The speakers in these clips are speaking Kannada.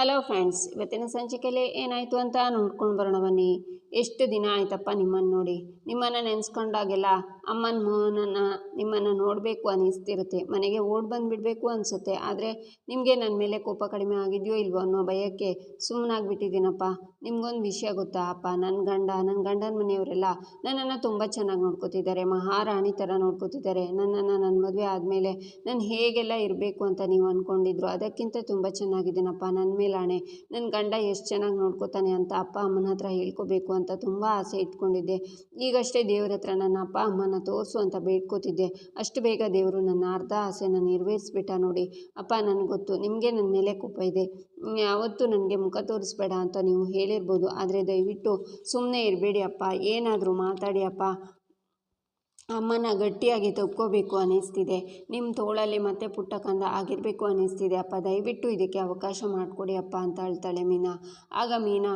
ಹಲೋ ಫ್ರೆಂಡ್ಸ್ ಇವತ್ತಿನ ಸಂಚಿಕೆಯಲ್ಲಿ ಏನಾಯಿತು ಅಂತ ನೋಡ್ಕೊಂಡು ಬರೋಣ ಬನ್ನಿ. ಎಷ್ಟು ದಿನ ಆಯ್ತಪ್ಪ ನಿಮ್ಮನ್ನು ನೋಡಿ. ನಿಮ್ಮನ್ನು ನೆನೆಸ್ಕೊಂಡಾಗೆಲ್ಲ ಅಮ್ಮನ ಮೋಹನನ್ನು ನಿಮ್ಮನ್ನು ನೋಡಬೇಕು ಅನ್ನಿಸ್ತಿರುತ್ತೆ. ಮನೆಗೆ ಓಡ್ ಬಂದುಬಿಡಬೇಕು ಅನಿಸುತ್ತೆ. ಆದರೆ ನಿಮಗೆ ನನ್ನ ಮೇಲೆ ಕೋಪ ಕಡಿಮೆ ಆಗಿದೆಯೋ ಇಲ್ವೋ ಅನ್ನೋ ಭಯಕ್ಕೆ ಸುಮ್ಮನಾಗ್ಬಿಟ್ಟಿದ್ದೀನಪ್ಪ ನಿಮ್ಗೊಂದು ವಿಷಯ ಗೊತ್ತಾ ಅಪ್ಪ? ನನ್ನ ಗಂಡ ನನ್ನ ಗಂಡನ ಮನೆಯವರೆಲ್ಲ ನನ್ನನ್ನು ತುಂಬ ಚೆನ್ನಾಗಿ ನೋಡ್ಕೋತಿದ್ದಾರೆ. ಮಹಾರಾಣಿ ಥರ ನೋಡ್ಕೋತಿದ್ದಾರೆ. ನನ್ನನ್ನು ನನ್ನ ಮದುವೆ ಆದಮೇಲೆ ನಾನು ಹೇಗೆಲ್ಲ ಇರಬೇಕು ಅಂತ ನೀವು ಅಂದ್ಕೊಂಡಿದ್ರು ಅದಕ್ಕಿಂತ ತುಂಬ ಚೆನ್ನಾಗಿದ್ದೀನಪ್ಪ ನನ್ನ ಮೇಲೆ ಆಣೆ. ನನ್ನ ಗಂಡ ಎಷ್ಟು ಚೆನ್ನಾಗಿ ನೋಡ್ಕೋತಾನೆ ಅಂತ ಅಪ್ಪ ಅಮ್ಮನ ಹತ್ರ ಹೇಳ್ಕೋಬೇಕು ಅಂತ ತುಂಬ ಆಸೆ ಇಟ್ಕೊಂಡಿದ್ದೆ. ಈಗಷ್ಟೇ ದೇವ್ರ ಹತ್ರ ನನ್ನ ಅಪ್ಪ ಅಮ್ಮನ ತೋರಿಸು ಅಂತ ಬೇಡ್ಕೋತಿದ್ದೆ. ಅಷ್ಟು ಬೇಗ ದೇವರು ನನ್ನ ಅರ್ಧ ಆಸೆನ ನೆರವೇರಿಸ್ಬಿಟ್ಟ ನೋಡಿ. ಅಪ್ಪ, ನನಗೆ ಗೊತ್ತು. ನಿಮಗೆ ನನ್ನ ಮೇಲೆ ಕೋಪ ಇದೆ. ಯಾವತ್ತೂ ನನಗೆ ಮುಖ ತೋರಿಸ್ಬೇಡ ಅಂತ ನೀವು ಹೇಳಿರ್ಬೋದು. ಆದರೆ ದಯವಿಟ್ಟು ಸುಮ್ಮನೆ ಇರಬೇಡಿ ಅಪ್ಪ. ಏನಾದರೂ ಮಾತಾಡಿ ಅಪ್ಪ. ಅಮ್ಮನ ಗಟ್ಟಿಯಾಗಿ ತಕ್ಕೋಬೇಕು ಅನ್ನಿಸ್ತಿದೆ. ನಿಮ್ಮ ತೋಳಲ್ಲಿ ಮತ್ತೆ ಪುಟ್ಟ ಕಂದ ಆಗಿರಬೇಕು ಅನ್ನಿಸ್ತಿದೆ. ಅಪ್ಪ, ದಯವಿಟ್ಟು ಇದಕ್ಕೆ ಅವಕಾಶ ಮಾಡಿಕೊಡಿ ಅಪ್ಪ ಅಂತ ಹೇಳ್ತಾಳೆ ಮೀನಾ. ಆಗ ಮೀನಾ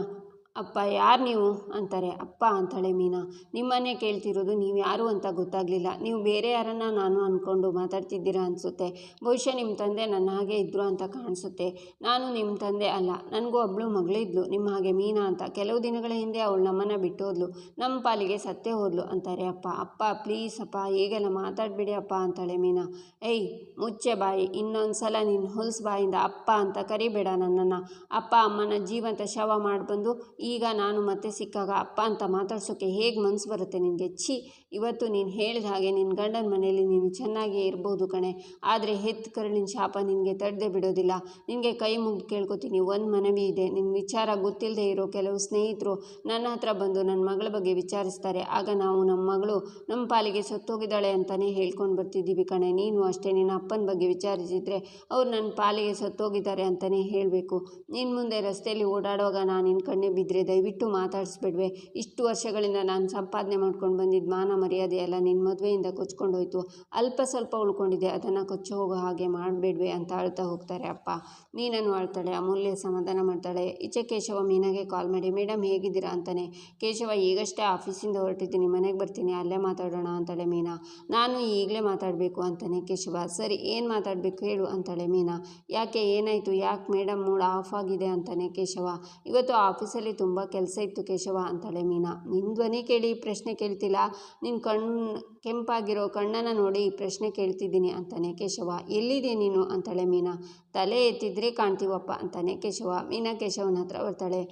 ಅಪ್ಪ ಯಾರು ನೀವು? ಅಂತಾರೆ. ಅಪ್ಪ ಅಂತಾಳೆ ಮೀನಾ. ನಿಮ್ಮನ್ನೇ ಕೇಳ್ತಿರೋದು ನೀವು ಯಾರು ಅಂತ ಗೊತ್ತಾಗಲಿಲ್ಲ. ನೀವು ಬೇರೆ ಯಾರನ್ನ ನಾನು ಅಂದ್ಕೊಂಡು ಮಾತಾಡ್ತಿದ್ದೀರಾ ಅನಿಸುತ್ತೆ. ಬಹುಶಃ ನಿಮ್ಮ ತಂದೆ ನನ್ನ ಹಾಗೆ ಇದ್ದರು ಅಂತ ಕಾಣಿಸುತ್ತೆ. ನಾನು ನಿಮ್ಮ ತಂದೆ ಅಲ್ಲ. ನನಗೂ ಒಬ್ಬಳು ಮಗಳಿದ್ಲು ನಿಮ್ಮ ಹಾಗೆ ಮೀನಾ ಅಂತ ಕೆಲವು ದಿನಗಳ ಹಿಂದೆ ಅವಳು ನಮ್ಮನ್ನು ಬಿಟ್ಟೋದ್ಲು. ನಮ್ಮ ಪಾಲಿಗೆ ಸತ್ತೇ ಹೋದ್ಲು ಅಂತಾರೆ ಅಪ್ಪ. ಅಪ್ಪ ಪ್ಲೀಸ್ ಅಪ್ಪ ಈಗೆಲ್ಲ ಮಾತಾಡಬೇಡಿ ಅಪ್ಪ ಅಂತಾಳೆ ಮೀನಾ. ಏಯ್, ಮುಚ್ಚೆ ಬಾಯಿ. ಇನ್ನೊಂದು ಸಲ ನಿನ್ನ ಹೊಲ್ಸ್ ಬಾಯಿಂದ ಅಪ್ಪ ಅಂತ ಕರಿಬೇಡ ನನ್ನನ್ನು. ಅಪ್ಪ ಅಮ್ಮನ ಜೀವಂತ ಶವ ಮಾಡಿಬಂದು ಈಗ ನಾನು ಮತ್ತೆ ಸಿಕ್ಕಾಗ ಅಪ್ಪ ಅಂತ ಮಾತಾಡ್ಸೋಕ್ಕೆ ಹೇಗೆ ಮನಸ್ಸು ಬರುತ್ತೆ ನಿನಗೆ ಛೀ ಇವತ್ತು ನೀನು ಹೇಳಿದ ಹಾಗೆ ನಿನ್ನ ಗಂಡನ ಮನೆಯಲ್ಲಿ ನೀನು ಚೆನ್ನಾಗಿಯೇ ಇರ್ಬೋದು ಕಣೆ. ಆದರೆ ಹೆತ್ತು ಕರುಳಿನ ಶಾಪ ನಿನಗೆ ತಡೆದೇ ಬಿಡೋದಿಲ್ಲ. ನಿನಗೆ ಕೈ ಮುಗಿದು ಕೇಳ್ಕೊತೀನಿ, ಒಂದು ಮನವಿ ಇದೆ. ನಿನ್ನ ವಿಚಾರ ಗೊತ್ತಿಲ್ಲದೆ ಇರೋ ಕೆಲವು ಸ್ನೇಹಿತರು ನನ್ನ ಹತ್ರ ಬಂದು ನನ್ನ ಮಗಳ ಬಗ್ಗೆ ವಿಚಾರಿಸ್ತಾರೆ. ಆಗ ನಾವು ನಮ್ಮ ಮಗಳು ನಮ್ಮ ಪಾಲಿಗೆ ಸತ್ತೋಗಿದ್ದಾಳೆ ಅಂತಲೇ ಹೇಳ್ಕೊಂಡು ಬರ್ತಿದ್ದೀವಿ ಕಣೆ. ನೀನು ಅಷ್ಟೇ ನಿನ್ನ ಅಪ್ಪನ ಬಗ್ಗೆ ವಿಚಾರಿಸಿದರೆ ಅವ್ರು ನನ್ನ ಪಾಲಿಗೆ ಸತ್ತೋಗಿದ್ದಾರೆ ಅಂತಲೇ ಹೇಳಬೇಕು. ನಿನ್ನ ಮುಂದೆ ರಸ್ತೆಯಲ್ಲಿ ಓಡಾಡುವಾಗ ನಾನು ನಿನ್ನ ಕಣ್ಣೆ ಬಿದ್ದರೆ ದಯವಿಟ್ಟು ಮಾತಾಡಿಸ್ಬಿಡ್ವೆ. ಇಷ್ಟು ವರ್ಷಗಳಿಂದ ನಾನು ಸಂಪಾದನೆ ಮಾಡ್ಕೊಂಡು ಬಂದಿದ್ದ ಮಾನ ಮರ್ಯಾದೆ ಎಲ್ಲ ನಿನ್ನ ಮದುವೆಯಿಂದ ಕೊಚ್ಕೊಂಡು ಹೋಯ್ತು ಅಲ್ಪ ಸ್ವಲ್ಪ ಉಳ್ಕೊಂಡಿದೆ ಅದನ್ನು ಕೊಚ್ಚಿ ಹೋಗೋ ಹಾಗೆ ಮಾಡಬೇಡ್ವೆ ಅಂತ ಅಳ್ತಾ ಹೋಗ್ತಾರೆ ಅಪ್ಪ. ಮೀನನ್ನು ಅಳ್ತಾಳೆ, ಅಮೂಲ್ಯ ಸಮಾಧಾನ ಮಾಡ್ತಾಳೆ. ಈಚೆ ಕೇಶವ ಮೀನಾಗೆ ಕಾಲ್ ಮಾಡಿ ಮೇಡಮ್ ಹೇಗಿದ್ದೀರಾ? ಅಂತಾನೆ. ಕೇಶವ, ಈಗಷ್ಟೇ ಆಫೀಸಿಂದ ಹೊರಟಿದ್ದೀನಿ, ಮನೆಗೆ ಬರ್ತೀನಿ, ಅಲ್ಲೇ ಮಾತಾಡೋಣ, ಅಂತಾಳೆ ಮೀನಾ. ನಾನು ಈಗಲೇ ಮಾತಾಡಬೇಕು, ಅಂತಾನೆ ಕೇಶವ. ಸರಿ, ಏನು ಮಾತಾಡಬೇಕು ಹೇಳು, ಅಂತಾಳೆ ಮೀನಾ. ಯಾಕೆ, ಏನಾಯಿತು? ಯಾಕೆ ಮೇಡಮ್ ಮೂಡ್ ಆಫ್ ಆಗಿದೆ? ಅಂತಾನೆ ಕೇಶವ. ಇವತ್ತು ಆಫೀಸಲ್ಲಿ ತುಂಬ ಕೆಲಸ ಇತ್ತು ಕೇಶವ, ಅಂತಾಳೆ ಮೀನಾ. ನಿನ್ನ ಧ್ವನಿ ಕೇಳಿ ಪ್ರಶ್ನೆ ಕೇಳ್ತಿಲ್ಲ ನಿನ್ನ ಕಣ್ಣು ಕೆಂಪಾಗಿರೋ ಕಣ್ಣನ್ನು ನೋಡಿ ಈ ಪ್ರಶ್ನೆ ಕೇಳ್ತಿದ್ದೀನಿ ಅಂತಾನೆ ಕೇಶವ. ಎಲ್ಲಿದೆ ನೀನು? ಅಂತಾಳೆ ಮೀನಾ. ತಲೆ ಎತ್ತಿದ್ರೆ ಕಾಣ್ತೀವಪ್ಪ ಅಂತಾನೆ ಕೇಶವ. ಮೀನಾ, ಕೇಶವನ ಹತ್ರ ಬರ್ತಾಳೆ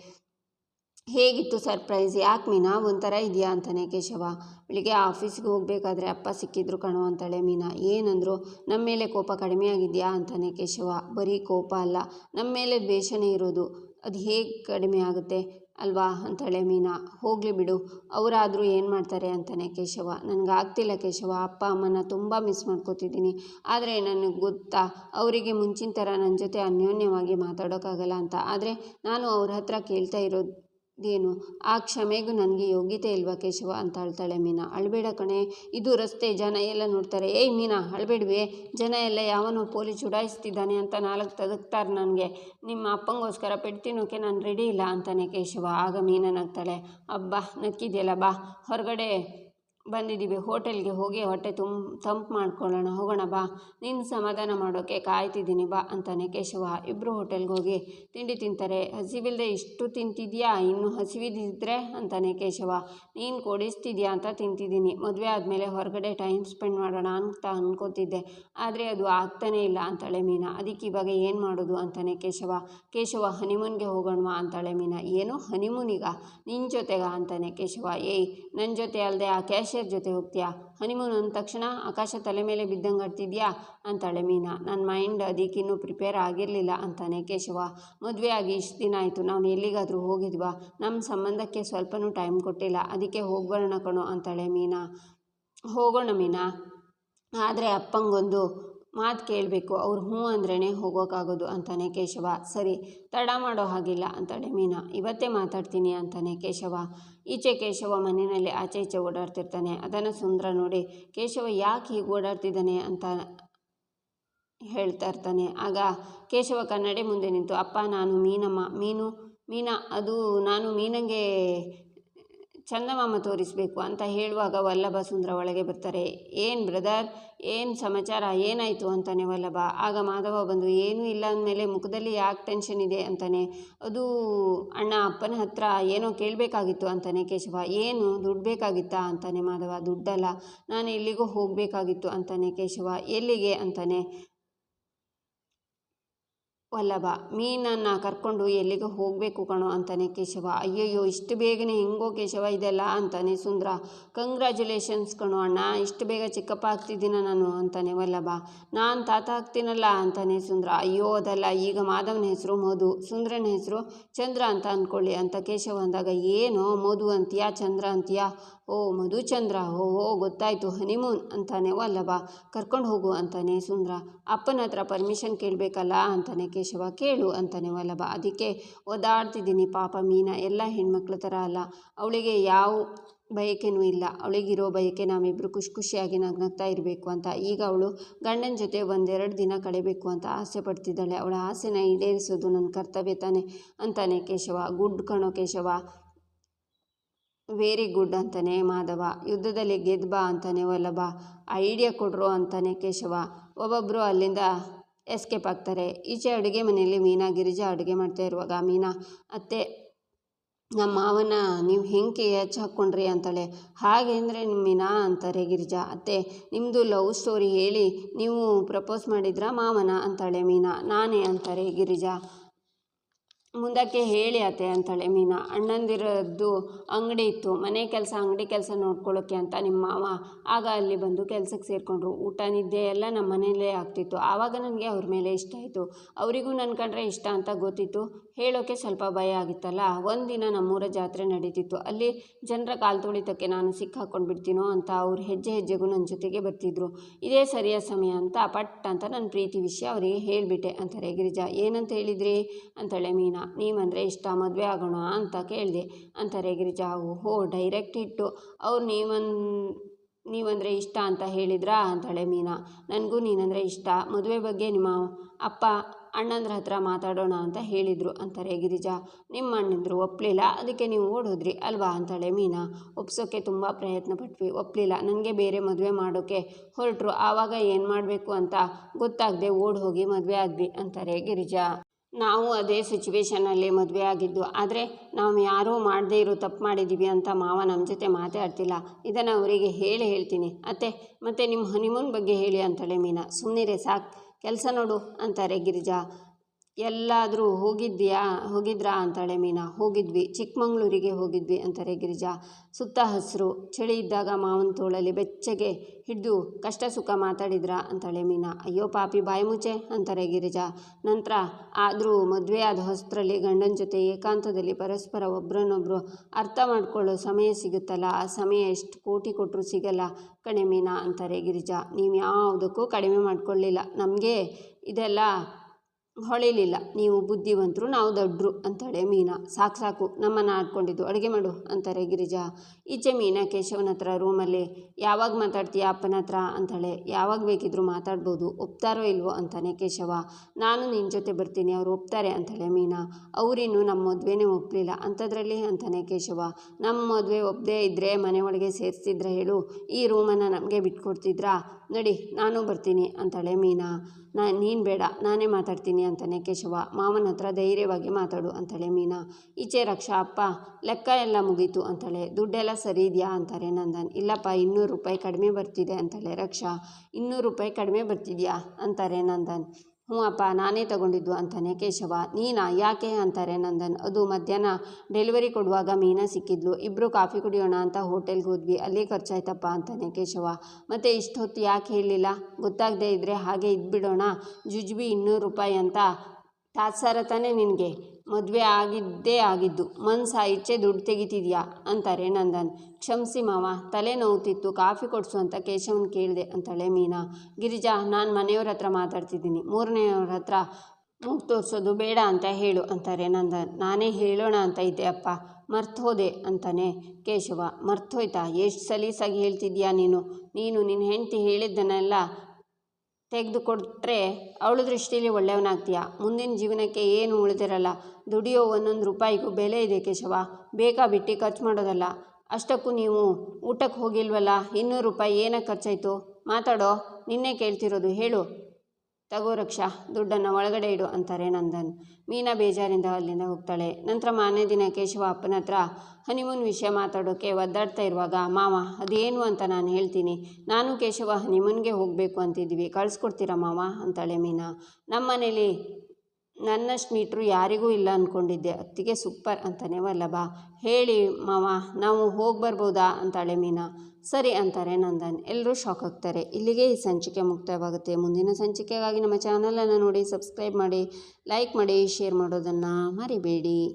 ಹೇಗಿತ್ತು ಸರ್ಪ್ರೈಸ್? ಯಾಕೆ ಮೀನಾ? ಒಂಥರ ಇದೆಯಾ? ಅಂತಾನೆ ಕೇಶವ. ಬೆಳಿಗ್ಗೆ ಆಫೀಸ್ಗೆ ಹೋಗಬೇಕಾದ್ರೆ ಅಪ್ಪ ಸಿಕ್ಕಿದ್ರು ಕಣೋ ಅಂತಾಳೆ ಮೀನಾ. ಏನಂದ್ರು ನಮ್ಮ ಮೇಲೆ ಕೋಪ ಕಡಿಮೆ ಆಗಿದೆಯಾ? ಅಂತಾನೆ ಕೇಶವ. ಬರೀ ಕೋಪ ಅಲ್ಲ ನಮ್ಮ ಮೇಲೆ ದ್ವೇಷನೇ ಇರೋದು. ಅದು ಹೇಗೆ ಕಡಿಮೆ ಆಗುತ್ತೆ? ಅಲ್ವಾ ಅಂತಾಳೆ ಮೀನಾ. ಹೋಗಲಿ ಬಿಡು. ಅವರಾದರೂ ಏನು ಮಾಡ್ತಾರೆ ಅಂತಾನೆ ಕೇಶವ. ನನಗಾಗ್ತಿಲ್ಲ ಕೇಶವ. ಅಪ್ಪ ಅಮ್ಮನ ತುಂಬ ಮಿಸ್ ಮಾಡ್ಕೋತಿದ್ದೀನಿ. ಆದರೆ ನನಗೆ ಗೊತ್ತಾ? ಅವರಿಗೆ ಮುಂಚಿನ ಥರ ನನ್ನ ಜೊತೆ ಅನ್ಯೋನ್ಯವಾಗಿ ಮಾತಾಡೋಕ್ಕಾಗಲ್ಲ ಅಂತ. ಆದರೆ ನಾನು ಅವ್ರ ಹತ್ರ ಕೇಳ್ತಾ ಇರೋದು ಏನು ಆ ಕ್ಷಮೆಗೂ ನನಗೆ ಯೋಗ್ಯತೆ ಇಲ್ವಾ ಕೇಶವ? ಅಂತ ಅಳ್ತಾಳೆ ಮೀನಾ. ಅಳಬೇಡ ಕಣೆ, ಇದು ರಸ್ತೆ, ಜನ ಎಲ್ಲ ನೋಡ್ತಾರೆ. ಏಯ್ ಮೀನಾ, ಅಳಬೇಡ್ವೆ. ಜನ ಎಲ್ಲ ಯಾವನೋ ಪೊಲೀಸ್ ಚುಡಾಯಿಸ್ತಿದ್ದಾನೆ ಅಂತ ನಾಲ್ಕು ತದಕ್ತಾರೆ ನನಗೆ. ನಿಮ್ಮ ಅಪ್ಪಂಗೋಸ್ಕರ ಪೆಡ್ತಿನೋಕೆ ನಾನು ರೆಡಿ ಇಲ್ಲ ಅಂತಾನೆ ಕೇಶವ. ಆಗ ಮೀನಾ ನಗ್ತಾಳೆ. ಅಬ್ಬಾ, ನಕ್ಕಿದೆಯಲ್ಲ, ಬಾ. ಹೊರಗಡೆ ಬಂದಿದ್ದೀವಿ. ಹೋಟೆಲ್ಗೆ ಹೋಗಿ ಹೊಟ್ಟೆ ತುಂಬ ತಂಪು ಮಾಡ್ಕೊಳ್ಳೋಣ. ಹೋಗೋಣ ಬಾ. ನೀನು ಸಮಾಧಾನ ಮಾಡೋಕ್ಕೆ ಕಾಯ್ತಿದ್ದೀನಿ ಬಾ ಅಂತಾನೆ ಕೇಶವ. ಇಬ್ಬರು ಹೋಟೆಲ್ಗೆ ಹೋಗಿ ತಿಂಡಿ ತಿಂತಾರೆ. ಹಸಿವಿಲ್ಲದೆ ಇಷ್ಟು ತಿಂತಿದ್ಯಾ? ಇನ್ನು ಹಸಿವಿದ್ದಿದ್ರೆ ಅಂತಾನೆ ಕೇಶವ. ನೀನು ಕೊಡಿಸ್ತಿದ್ಯಾ ಅಂತ ತಿಂತಿದ್ದೀನಿ. ಮದುವೆ ಆದಮೇಲೆ ಹೊರಗಡೆ ಟೈಮ್ ಸ್ಪೆಂಡ್ ಮಾಡೋಣ ಅಂತ ಅನ್ಕೋತಿದ್ದೆ. ಆದರೆ ಅದು ಆಗ್ತಾನೇ ಇಲ್ಲ ಅಂತಾಳೆ ಮೀನಾ. ಅದಕ್ಕೆ ಇವಾಗ ಏನು ಮಾಡೋದು ಅಂತಾನೆ ಕೇಶವ. ಕೇಶವ, ಹನಿಮೂನ್ಗೆ ಹೋಗೋಣವಾ? ಅಂತಾಳೆ ಮೀನಾ. ಏನು? ಹನಿಮೂನಿಗ? ನಿನ್ನ ಜೊತೆಗ? ಅಂತಾನೆ ಕೇಶವ. ಏಯ್ ನನ್ನ ಜೊತೆ ಅಲ್ಲದೆ ಆ ಕ್ಯಾಶಿಯರ್ ಜೊತೆ ಹೋಗ್ತೀಯಾ? ಹನಿಮೂನ್ ಅಂದ ತಕ್ಷಣ, ಆಕಾಶ ತಲೆ ಮೇಲೆ ಬಿದ್ದಂಗೆ ಆಡ್ತಿದ್ಯಾ? ಅಂತಾಳೆ ಮೀನಾ. ನನ್ನ ಮೈಂಡ್ ಅದಕ್ಕಿನ್ನೂ ಪ್ರಿಪೇರ್ ಆಗಿರಲಿಲ್ಲ, ಅಂತಾನೆ ಕೇಶವ. ಮದುವೆ ಆಗಿ ಇಷ್ಟು ದಿನ ಆಯಿತು ನಾವು ಎಲ್ಲಿಗಾದರೂ ಹೋಗಿದ್ವಾ ನಮ್ಮ ಸಂಬಂಧಕ್ಕೆ ಸ್ವಲ್ಪನೂ ಟೈಮ್ ಕೊಟ್ಟಿಲ್ಲ, ಅದಕ್ಕೆ ಹೋಗ್ಬರೋಣ ಕಣೋ, ಅಂತಾಳೆ ಮೀನಾ. ಹೋಗೋಣ ಮೀನಾ. ಆದರೆ ಅಪ್ಪಂಗೊಂದು ಮಾತು ಕೇಳಬೇಕು. ಅವ್ರು ಹ್ಞೂ ಅಂದ್ರೇ ಹೋಗೋಕ್ಕಾಗೋದು ಅಂತಾನೆ ಕೇಶವ. ಸರಿ, ತಡ ಮಾಡೋ ಹಾಗಿಲ್ಲ ಅಂತಾಳೆ ಮೀನಾ. ಇವತ್ತೇ ಮಾತಾಡ್ತೀನಿ ಅಂತಾನೆ ಕೇಶವ. ಈಚೆ ಕೇಶವ ಮನೆಯಲ್ಲಿ ಆಚೆ ಈಚೆ ಓಡಾಡ್ತಿರ್ತಾನೆ. ಅದನ್ನು ಸುಂದರ ನೋಡಿ ಕೇಶವ ಯಾಕೆ ಹೀಗೆ ಓಡಾಡ್ತಿದ್ದಾನೆ ಅಂತ ಹೇಳ್ತಾ ಇರ್ತಾನೆ. ಆಗ ಕೇಶವ ಕನ್ನಡಿ ಮುಂದೆ ನಿಂತು, ಅಪ್ಪ, ನಾನು ಮೀನಮ್ಮ, ಮೀನು, ಮೀನಾ, ಅದು ನಾನು ಮೀನಂಗೆ ಚಂದಮಾಮ ತೋರಿಸಬೇಕು ಅಂತ ಹೇಳುವಾಗ ವಲ್ಲಭ ಸುಂದರ ಒಳಗೆ ಬರ್ತಾರೆ. ಏನು ಬ್ರದರ್, ಏನು ಸಮಾಚಾರ, ಏನಾಯಿತು ಅಂತಾನೆ ವಲ್ಲಭ. ಆಗ ಮಾಧವ ಬಂದು, ಏನೂ ಇಲ್ಲ ಅಂದಮೇಲೆ ಮುಖದಲ್ಲಿ ಯಾಕೆ ಟೆನ್ಷನ್ ಇದೆ ಅಂತಾನೆ. ಅದು ಅಣ್ಣ ಅಪ್ಪನ ಹತ್ರ ಏನೋ ಕೇಳಬೇಕಾಗಿತ್ತು ಅಂತಾನೆ ಕೇಶವ. ಏನು, ದುಡ್ಡು ಬೇಕಾಗಿತ್ತಾ ಅಂತಾನೆ ಮಾಧವ. ದುಡ್ಡಲ್ಲ, ನಾನು ಎಲ್ಲಿಗೂ ಹೋಗಬೇಕಾಗಿತ್ತು ಅಂತಾನೆ ಕೇಶವ. ಎಲ್ಲಿಗೆ ಅಂತಾನೆ. ವಲ್ಲಭ, ಮೀನನ್ನು ಕರ್ಕೊಂಡು ಎಲ್ಲಿಗೆ ಹೋಗಬೇಕು ಕಣೋ ಅಂತಾನೆ ಕೇಶವ. ಅಯ್ಯಯ್ಯೋ, ಇಷ್ಟು ಬೇಗನೆ ಹೆಂಗೋ ಕೇಶವ ಇದೆಲ್ಲ ಅಂತಾನೆ ಸುಂದರ. ಕಂಗ್ರ್ಯಾಚುಲೇಷನ್ಸ್ ಕಣೋ ಅಣ್ಣ, ಇಷ್ಟು ಬೇಗ ಚಿಕ್ಕಪ್ಪ ಆಗ್ತಿದ್ದೀನ ನಾನು ಅಂತಾನೆ ವಲ್ಲಭ. ನಾನು ತಾತ ಆಗ್ತೀನಲ್ಲ ಅಂತಾನೆ ಸುಂದರ. ಅಯ್ಯೋ, ಅದಲ್ಲ, ಈಗ ಮಾಧವನ ಹೆಸರು ಮಧು, ಸುಂದ್ರನ ಹೆಸರು ಚಂದ್ರ ಅಂತ ಅಂದ್ಕೊಳ್ಳಿ ಅಂತ ಕೇಶವ ಅಂದಾಗ, ಏನೋ ಮಧು ಅಂತೀಯಾ, ಚಂದ್ರ ಅಂತೀಯಾ? ಓ ಮಧುಚಂದ್ರ ಓ ಓ ಗೊತ್ತಾಯಿತು ಹನಿಮೂನ್ ಅಂತಾನೆ ವಲ್ಲಭ. ಕರ್ಕೊಂಡು ಹೋಗು, ಅಂತಾನೆ ಸುಂದ್ರ. ಅಪ್ಪನ ಹತ್ರ ಪರ್ಮಿಷನ್ ಕೇಳಬೇಕಲ್ಲ, ಅಂತಾನೆ ಕೇಶವ ಕೇಳು ಅಂತಾನೆ ವಲ್ಲಭ. ಅದಕ್ಕೆ ಓದಾಡ್ತಿದ್ದೀನಿ, ಪಾಪ ಮೀನಾ, ಎಲ್ಲ ಹೆಣ್ಮಕ್ಳ ಥರ ಅಲ್ಲ. ಅವಳಿಗೆ ಯಾವ ಬಯಕೆನೂ ಇಲ್ಲ. ಅವಳಿಗಿರೋ ಬಯಕೆ ನಾವಿಬ್ಬರು ಖುಷಿ ಖುಷಿಯಾಗಿ ನಗ್ನಗ್ತಾ ಇರಬೇಕು ಅಂತ. ಈಗ ಅವಳು ಗಂಡನ ಜೊತೆ ಒಂದೆರಡು ದಿನ ಕಳೆಯಬೇಕು ಅಂತ ಆಸೆ ಪಡ್ತಿದ್ದಾಳೆ. ಅವಳ ಆಸೆನ ಈಡೇರಿಸೋದು ನನ್ನ ಕರ್ತವ್ಯ ತಾನೆ ಅಂತಾನೆ ಕೇಶವ. ಗುಡ್ ಕಣೋ ಕೇಶವ. ವೆರಿ ಗುಡ್ ಅಂತಾನೆ ಮಾಧವ. ಯುದ್ಧದಲ್ಲಿ ಗೆದ್ಬಾ ಅಂತಾನೆ ವಲ್ಲಭ. ಐಡಿಯಾ ಕೊಡ್ರು ಅಂತಾನೆ ಕೇಶವ. ಒಬ್ಬೊಬ್ಬರು ಅಲ್ಲಿಂದ ಎಸ್ಕೇಪ್ ಆಗ್ತಾರೆ. ಈಚೆ ಅಡುಗೆ ಮನೆಯಲ್ಲಿ ಮೀನಾ, ಗಿರಿಜಾ ಅಡುಗೆ ಮಾಡ್ತಾ ಇರುವಾಗ, ಮೀನಾ, ಅತ್ತೆ, ನಮ್ಮ ಮಾವನ ನೀವು ಹೆಂಗೆ ಹೆಚ್ಚು ಹಾಕ್ಕೊಂಡ್ರಿ? ಅಂತಾಳೆ. ಹಾಗೆ ಅಂದರೆ ಮೀನಾ? ಅಂತಾರೆ ಗಿರಿಜಾ. ಅತ್ತೆ ನಿಮ್ಮದು ಲವ್ ಸ್ಟೋರಿ ಹೇಳಿ, ನೀವು ಪ್ರಪೋಸ್ ಮಾಡಿದ್ರಾ ಮಾವನ? ಅಂತಾಳೆ ಮೀನಾ. ನಾನೇ, ಅಂತಾರೆ ಗಿರಿಜಾ. ಮುಂದಕ್ಕೆ ಹೇಳಿ ಅತ್ತೆ ಅಂತಾಳೆ, ಮೀನಾ, ಅಣ್ಣಂದಿರದ್ದು ಅಂಗಡಿ ಇತ್ತು, ಮನೆ ಕೆಲಸ, ಅಂಗಡಿ ಕೆಲಸ ನೋಡ್ಕೊಳ್ಳೋಕ್ಕೆ ಅಂತ ನಿಮ್ಮ ಮಾವ ಆಗ ಅಲ್ಲಿ ಬಂದು ಕೆಲಸಕ್ಕೆ ಸೇರಿಕೊಂಡ್ರು. ಊಟ, ನಿದ್ದೆ ಎಲ್ಲ ನಮ್ಮ ಮನೆಯಲ್ಲೇ ಆಗ್ತಿತ್ತು. ಆವಾಗ ನನಗೆ ಅವ್ರ ಮೇಲೆ ಇಷ್ಟ ಆಯಿತು. ಅವರಿಗೂ ನನ್ನ ಕಂಡ್ರೆ ಇಷ್ಟ ಅಂತ ಗೊತ್ತಿತ್ತು. ಹೇಳೋಕ್ಕೆ ಸ್ವಲ್ಪ ಭಯ ಆಗಿತ್ತಲ್ಲ? ಒಂದಿನ ನಮ್ಮೂರ ಜಾತ್ರೆ ನಡೀತಿತ್ತು. ಅಲ್ಲಿ ಜನರ ಕಾಲು ತುಳಿತಕ್ಕೆ ನಾನು ಸಿಕ್ಕಾಕೊಂಡು ಬಿಡ್ತೀನೋ ಅಂತ ಅವ್ರು ಹೆಜ್ಜೆ ಹೆಜ್ಜೆಗೂ ನನ್ನ ಜೊತೆಗೆ ಬರ್ತಿದ್ರು. ಇದೇ ಸರಿಯಾದ ಸಮಯ ಅಂತ, ಪಟ್ ಅಂತ ನನ್ನ ಪ್ರೀತಿ ವಿಷಯ ಅವರಿಗೆ ಹೇಳಿಬಿಟ್ಟೆ. ಅಂತಾರೆ, ಗಿರಿಜಾ, ಏನಂತ ಹೇಳಿದ್ರಿ? ಅಂತಾಳೆ, ಮೀನಾ, ನೀವಂದರೆ ಇಷ್ಟ, ಮದುವೆ ಆಗೋಣ ಅಂತ ಕೇಳಿದೆ. ಅಂತಾರೆ, ಗಿರಿಜಾ, ಓಹೋ ಡೈರೆಕ್ಟ್ ಇಟ್ಟು ಅವ್ರು ನೀವನ್, ನೀವಂದರೆ ಇಷ್ಟ ಅಂತ ಹೇಳಿದ್ರಾ? ಅಂತಾಳೆ, ಮೀನಾ, ನನಗೂ ನೀನಂದರೆ ಇಷ್ಟ. ಮದುವೆ ಬಗ್ಗೆ ನಿಮ್ಮ ಅಪ್ಪ ಅಣ್ಣಂದ್ರ ಹತ್ರ ಮಾತಾಡೋಣ ಅಂತ ಹೇಳಿದರು. ಅಂತಾರೆ, ಗಿರಿಜಾ, ನಿಮ್ಮ ಅಣ್ಣಂದ್ರು ಒಪ್ಪಲಿಲ್ಲ ಅದಕ್ಕೆ ನೀವು ಓಡೋದ್ರಿ, ಅಲ್ವಾ? ಅಂತಾಳೆ ಮೀನಾ. ಒಪ್ಸೋಕ್ಕೆ ತುಂಬ ಪ್ರಯತ್ನ ಪಟ್ವಿ ಒಪ್ಪಲಿಲ್ಲ ನನಗೆ ಬೇರೆ ಮದುವೆ ಮಾಡೋಕ್ಕೆ ಹೊರಟರು. ಆವಾಗ ಏನು ಮಾಡಬೇಕು ಅಂತ ಗೊತ್ತಾಗದೆ ಓಡ್ ಹೋಗಿ ಮದುವೆ ಆದ್ವಿ, ಅಂತಾರೆ ಗಿರಿಜಾ. ನಾವು ಅದೇ ಸಿಚುವೇಶನಲ್ಲಿ ಮದುವೆ ಆಗಿದ್ದು. ಆದರೆ ನಾವು ಯಾರೂ ಮಾಡದೇ ಇರೋ ತಪ್ಪು ಮಾಡಿದ್ದೀವಿ ಅಂತ ಮಾವ ನಮ್ಮ ಜೊತೆ ಮಾತಾಡ್ತಿಲ್ಲ. ಇದನ್ನು ಅವರಿಗೆ ಹೇಳಿ ಹೇಳ್ತೀನಿ. ಅತ್ತೆ, ಮತ್ತು ನಿಮ್ಮ ಹನಿಮೂನ್ ಬಗ್ಗೆ ಹೇಳಿ, ಅಂತಾಳೆ ಮೀನಾ. ಸುಮ್ಮನಿರೆ ಸಾಕು. ಕೆಲಸ ನೋಡು ಅಂತಾರೆ ಗಿರಿಜಾ. ಎಲ್ಲಾದರೂ ಹೋಗಿದ್ದೀಯಾ? ಹೋಗಿದ್ರಾ ಅಂತಾಳೆ ಮೀನಾ. ಹೋಗಿದ್ವಿ. ಚಿಕ್ಕಮಂಗ್ಳೂರಿಗೆ ಹೋಗಿದ್ವಿ ಅಂತಾರೆ ಗಿರಿಜಾ. ಸುತ್ತ ಹಸಿರು. ಚಳಿ ಇದ್ದಾಗ ಮಾವನ ತೋಳಲ್ಲಿ ಬೆಚ್ಚಗೆ ಹಿಡಿದು ಕಷ್ಟ ಸುಖ ಮಾತಾಡಿದ್ರಾ ಅಂತಾಳೆ ಮೀನಾ. ಅಯ್ಯೋ ಪಾಪಿ ಬಾಯಿ ಮುಚ್ಚೆ ಅಂತಾರೆ ಗಿರಿಜಾ. ನಂತರ ಆದರೂ ಮದುವೆ ಆದ ಹೊಸದ್ರಲ್ಲಿ ಗಂಡನ ಜೊತೆ ಏಕಾಂತದಲ್ಲಿ ಪರಸ್ಪರ ಒಬ್ಬರನ್ನೊಬ್ಬರು ಅರ್ಥ ಮಾಡ್ಕೊಳ್ಳೋ ಸಮಯ ಸಿಗುತ್ತಲ್ಲ? ಆ ಸಮಯ ಎಷ್ಟು ಕೋಟಿ ಕೊಟ್ಟರು ಸಿಗಲ್ಲ ಕಣೆ ಮೀನಾ ಅಂತಾರೆ ಗಿರಿಜಾ. ನೀವು ಯಾವುದಕ್ಕೂ ಕಡಿಮೆ ಮಾಡಿಕೊಳ್ಳಿಲ್ಲ. ನಮಗೆ ಇದೆಲ್ಲ ಹೊಳಿಲಿಲ್ಲ. ನೀವು ಬುದ್ಧಿವಂತರು, ನಾವು ದೊಡ್ಡರು ಅಂತಾಳೆ ಮೀನಾ. ಸಾಕು ಸಾಕು, ನಮ್ಮನ್ನು ಆಡ್ಕೊಂಡಿದ್ದು. ಅಡುಗೆ ಮಾಡು ಅಂತಾರೆ ಗಿರಿಜಾ. ಈಚೆ ಮೀನಾ ಕೇಶವನ ಹತ್ರ ರೂಮಲ್ಲಿ, ಯಾವಾಗ ಮಾತಾಡ್ತೀಯ ಅಪ್ಪನ ಹತ್ರ? ಅಂತಾಳೆ. ಯಾವಾಗ ಬೇಕಿದ್ರೂ ಮಾತಾಡ್ಬೋದು. ಒಪ್ತಾರೋ ಇಲ್ವೋ? ಅಂತಾನೆ ಕೇಶವ. ನಾನು ನಿನ್ನ ಜೊತೆ ಬರ್ತೀನಿ, ಅವ್ರು ಒಪ್ತಾರೆ, ಅಂತಾಳೆ ಮೀನಾ. ಅವರಿನ್ನು ನಮ್ಮ ಮದುವೆನೇ ಒಪ್ಪಲಿಲ್ಲ ಅಂಥದ್ರಲ್ಲಿ? ಅಂತಾನೆ ಕೇಶವ. ನಮ್ಮ ಮದುವೆ ಒಪ್ಪದೇ ಇದ್ದರೆ ಮನೆ ಒಳಗೆ ಸೇರಿಸ್ತಿದ್ರೆ ಹೇಳು. ಈ ರೂಮನ್ನು ನಮಗೆ ಬಿಟ್ಕೊಡ್ತಿದ್ರಾ? ನಡಿ, ನಾನು ಬರ್ತೀನಿ, ಅಂತಾಳೆ ಮೀನಾ. ನಾ, ನೀನು ಬೇಡ, ನಾನೇ ಮಾತಾಡ್ತೀನಿ ಅಂತಾನೆ ಕೇಶವ. ಮಾವನ ಹತ್ರ ಧೈರ್ಯವಾಗಿ ಮಾತಾಡು ಅಂತಾಳೆ ಮೀನಾ. ಈಚೆ ರಕ್ಷಾ, ಅಪ್ಪ, ಲೆಕ್ಕ ಎಲ್ಲ ಮುಗೀತು ಅಂತಾಳೆ. ದುಡ್ಡೆಲ್ಲ ಸರಿ ಇದೆಯಾ ಅಂತಾರೆ ನಂದನ್. ಇಲ್ಲಪ್ಪ, ಇನ್ನೂರು ರೂಪಾಯಿ ಕಡಿಮೆ ಬರ್ತಿದೆ ಅಂತಾಳೆ ರಕ್ಷಾ. ಇನ್ನೂರು ರೂಪಾಯಿ ಕಡಿಮೆ ಬರ್ತಿದ್ಯಾ ಅಂತಾರೆ ನಂದನ್. ಹ್ಞೂ ಅಪ್ಪ, ನಾನೇ ತಗೊಂಡಿದ್ದು ಅಂತಾನೆ ಕೇಶವ. ನೀನಾ? ಯಾಕೆ ಅಂತಾರೆ ನಂದನ್. ಅದು ಮಧ್ಯಾಹ್ನ ಡೆಲಿವರಿ ಕೊಡುವಾಗ ಮೀನಾ ಸಿಕ್ಕಿದ್ಲು. ಇಬ್ಬರು ಕಾಫಿ ಕುಡಿಯೋಣ ಅಂತ ಹೋಟೆಲ್ಗೆ ಹೋದ್ವಿ. ಅಲ್ಲಿ ಖರ್ಚಾಯ್ತಪ್ಪ ಅಂತಾನೆ ಕೇಶವ. ಮತ್ತು ಇಷ್ಟೊತ್ತು ಯಾಕೆ ಹೇಳಲಿಲ್ಲ ಗೊತ್ತಾಗದೇ ಇದ್ದರೆ ಹಾಗೆ ಇದ್ಬಿಡೋಣ. ಜುಜ್ಬಿ ಇನ್ನೂರು ರೂಪಾಯಿ ಅಂತ ತಾತ್ಸಾರ ತಾನೇ ನಿನಗೆ. ಮದುವೆ ಆಗಿದ್ದೇ ಆಗಿದ್ದು. ಮನ್ಸ ಇಚ್ಛೆ ದುಡ್ಡು ತೆಗಿತಿದ್ಯಾ? ಅಂತಾರೆ ನಂದನ್. ಕ್ಷಮಿಸಿ ಮಾವ, ತಲೆ ನೋವುತ್ತಿತ್ತು ಕಾಫಿ ಕೊಡಿಸು ಅಂತ ಕೇಶವನ್ ಕೇಳಿದೆ ಅಂತಾಳೆ ಮೀನಾ. ಗಿರಿಜಾ, ನಾನು ಮನೆಯವ್ರ ಹತ್ರ ಮಾತಾಡ್ತಿದ್ದೀನಿ. ಮೂರನೆಯವ್ರ ಹತ್ರ ಮೂಗು ತೋರಿಸೋದು ಬೇಡ ಅಂತ ಹೇಳು ಅಂತಾರೆ ನಂದನ್. ನಾನೇ ಹೇಳೋಣ ಅಂತ ಇದ್ದೆ ಅಪ್ಪ. ಮರ್ತೋದೆ ಅಂತಾನೆ ಕೇಶವ. ಮರ್ತೋಯ್ತಾ ಎಷ್ಟು ಸಲೀಸಾಗಿ ಹೇಳ್ತಿದ್ಯಾ ನೀನು? ನೀನು ನಿನ್ನ ಹೆಂಡತಿ ಹೇಳಿದ್ದನ್ನೆಲ್ಲ ತೆಗೆದುಕೊಟ್ರೆ ಅವಳ ದೃಷ್ಟಿಯಲ್ಲಿ ಒಳ್ಳೆಯವನಾಗ್ತೀಯ. ಮುಂದಿನ ಜೀವನಕ್ಕೆ ಏನು ಉಳಿದಿರಲ್ಲ. ದುಡಿಯೋ ಒಂದೊಂದು ರೂಪಾಯಿಗೂ ಬೆಲೆ ಇದೆ ಕೇಶವ. ಬೇಕಾಬಿಟ್ಟು ಖರ್ಚು ಮಾಡೋದಲ್ಲ. ಅಷ್ಟಕ್ಕೂ ನೀವು ಊಟಕ್ಕೆ ಹೋಗಿಲ್ವಲ್ಲ? ಇನ್ನೂರು ರೂಪಾಯಿ ಏನಕ್ಕೆ ಖರ್ಚಾಯಿತು? ಮಾತಾಡೋ. ನಿನ್ನೆ ಕೇಳ್ತಿರೋದು. ಹೇಳು. ತಗೋ ರಕ್ಷಾ, ದುಡ್ಡನ್ನು ಒಳಗಡೆ ಇಡು ಅಂತಾರೆ ನಂದನ್. ಮೀನಾ ಬೇಜಾರಿಂದ ಅಲ್ಲಿಂದ ಹೋಗ್ತಾಳೆ. ನಂತರ ಮಾನೇ ದಿನ ಕೇಶವ ಅಪ್ಪನ ಹತ್ರ, ಹನಿಮೂನ್ ವಿಷಯ ಮಾತಾಡೋಕ್ಕೆ ಒದ್ದಾಡ್ತಾ ಇರುವಾಗ, ಮಾವ, ಅದೇನು ಅಂತ ನಾನು ಹೇಳ್ತೀನಿ. ನಾನು ಕೇಶವ ಹನಿಮೂನ್ಗೆ ಹೋಗಬೇಕು ಅಂತಿದ್ದೀವಿ. ಕಳಿಸ್ಕೊಡ್ತೀರಾ ಮಾವ? ಅಂತಾಳೆ ಮೀನಾ. ನಮ್ಮ ಮನೇಲಿ ನನ್ನಷ್ಟು ಮೀಟ್ರು ಯಾರಿಗೂ ಇಲ್ಲ ಅಂದ್ಕೊಂಡಿದ್ದೆ ಅತ್ತಿಗೆ ಸೂಪರ್ ಅಂತಾನೆ, ವಲ್ಲಭ. ಹೇಳಿ ಮಾವ, ನಾವು ಹೋಗಿ ಬರ್ಬೋದಾ? ಅಂತಾಳೆ ಮೀನಾ. ಸರಿ ಅಂತಾರೆ ನಂದನ್. ಎಲ್ಲರೂ ಶಾಕ್ ಆಗ್ತಾರೆ. ಇಲ್ಲಿಗೆ ಈ ಸಂಚಿಕೆ ಮುಕ್ತಾಯವಾಗುತ್ತೆ ಮುಂದಿನ ಸಂಚಿಕೆಗಾಗಿ ನಮ್ಮ ಚಾನಲನ್ನು ನೋಡಿ ಸಬ್ಸ್ಕ್ರೈಬ್ ಮಾಡಿ ಲೈಕ್ ಮಾಡಿ ಶೇರ್ ಮಾಡೋದನ್ನು ಮರಿಬೇಡಿ.